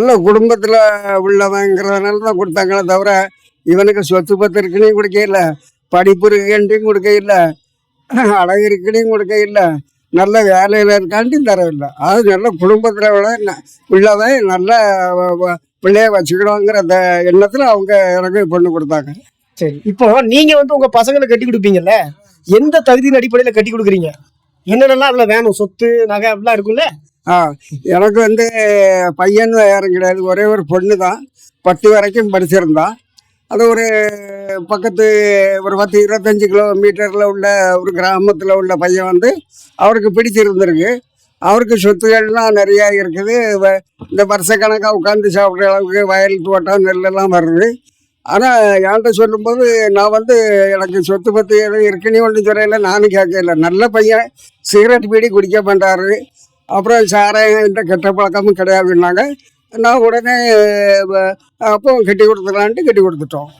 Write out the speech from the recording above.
நல்ல குடும்பத்தில் உள்ளவங்கிறதுனால தான் கொடுத்தாங்களே தவிர இவனுக்கு சொத்து பத்து இருக்குன்னு கொடுக்க இல்லை படிப்பு இருக்குன்ட்டையும் கொடுக்க இல்லை அழகு இருக்குன்னு கொடுக்க இல்லை நல்ல வேலையில் இருக்காண்டியும் தரவில்லை. அது நல்ல குடும்பத்தில் விட ந- உள்ளவன் நல்ல பிள்ளைய வச்சுக்கணுங்கிற அந்த எண்ணத்தில் அவங்க எனக்கு பொண்ணு கொடுத்தாங்க. சரி இப்போ நீங்கள் வந்து உங்கள் பசங்களை கட்டி கொடுப்பீங்கல்ல எந்த தகுதியின் அடிப்படையில் கட்டி கொடுக்குறீங்க? என்னென்னலாம் அதில் வேணும்? சொத்து நகை அப்படிலாம் இருக்கும்ல? ஆ எனக்கு வந்து பையன் யாரும் கிடையாது. ஒரே ஒரு பொண்ணு தான். பத்து வரைக்கும் படிச்சிருந்தான் அது ஒரு பக்கத்து ஒரு பத்து இருபத்தஞ்சி கிலோமீட்டரில் உள்ள ஒரு கிராமத்தில் உள்ள பையன் வந்து அவருக்கு பிடிச்சிருந்துருக்கு. அவருக்கு சொத்துக்கள்லாம் நிறையா இருக்குது. வ- இந்த வருஷக்கணக்காக உட்காந்து சாப்பிட்ற அளவுக்கு வயல் தோட்டம் நெல்லெல்லாம் வருது. ஆனால் என்கிட்ட சொல்லும்போது நான் வந்து எனக்கு சொத்து பத்து எதுவும் இருக்குன்னு ஒன்றும் சொல்லல நானும் கேட்கல. நல்ல பையன். சிகரெட் பீடி குடிக்க மாட்டாரு. அப்புறம் சாராயம் இந்த கெட்ட பழக்கமும் கிடையாதுன்னாங்க. நான் உடனே அப்போ கட்டி கொடுத்துடலான்ட்டு கட்டி கொடுத்துட்டோம்.